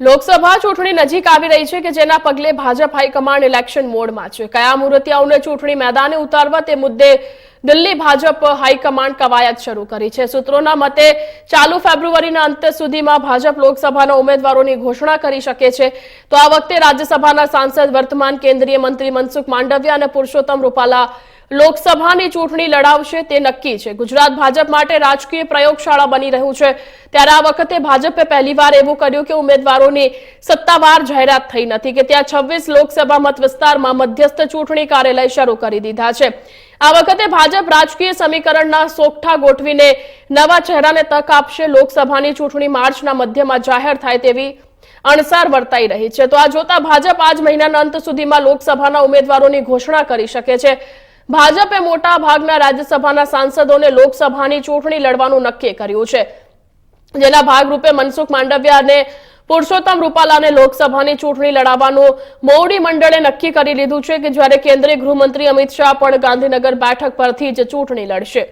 લોકસભા ચૂંટણી નજીક આવી રહી છે કે જેના પગલે ભાજપ હાઈકમાન્ડ ઇલેક્શન મોડમાં છે. કયા મૂર્તિયાઓને ચૂંટણી મેદાને ઉતારવા તે મુદ્દે દિલ્હી ભાજપ હાઈકમાન્ડ કવાયત શરૂ કરી છે. સૂત્રોના મતે, ચાલુ ફેબ્રુઆરીના અંત સુધીમાં ભાજપ લોકસભાના ઉમેદવારોની ઘોષણા કરી શકે છે. તો આ વખતે રાજ્યસભાના સાંસદ વર્તમાન કેન્દ્રીય મંત્રી મનસુખ માંડવિયા અને પુરુષોત્તમ રૂપાલા લોકસભાની ચૂંટણી લડાવશે તે નક્કી છે. ગુજરાત ભાજપ માટે રાજકીય પ્રયોગશાળા બની રહ્યું છે. ત્યારે આ વખતે ભાજપે પહેલીવાર એવું કર્યું કે ઉમેદવારોની સત્તાવાર જાહેરાત થઈ નથી, કે ત્યાં છવ્વીસ લોકસભા મત વિસ્તારમાં મધ્યસ્થ ચૂંટણી કાર્યાલય શરૂ કરી દીધા છે. આ વખતે ભાજપ રાજકીય સમીકરણના સોગઠા ગોઠવીને નવા ચહેરાને તક આપશે. લોકસભાની ચૂંટણી માર્ચના મધ્યમાં જાહેર થાય તેવી અણસાર વર્તાઈ રહી છે. તો આ જોતા ભાજપ આજ મહિનાના અંત સુધીમાં લોકસભાના ઉમેદવારોની ઘોષણા કરી શકે છે. ભાજપે મોટા ભાગના રાજ્યસભાના સાંસદોને લોકસભાની ચૂંટણી લડવાનું નક્કી કર્યું છે. જેના ભાગરૂપે મનસુખ માંડવિયા અને પુરુષોત્તમ રૂપાલાને લોકસભાની ચૂંટણી લડાવવાનું મોવડી મંડળે નક્કી કરી લીધું છે કે જ્યારે કેન્દ્રીય ગૃહમંત્રી અમિત શાહ પણ ગાંધીનગર બેઠક પરથી જ ચૂંટણી લડશે.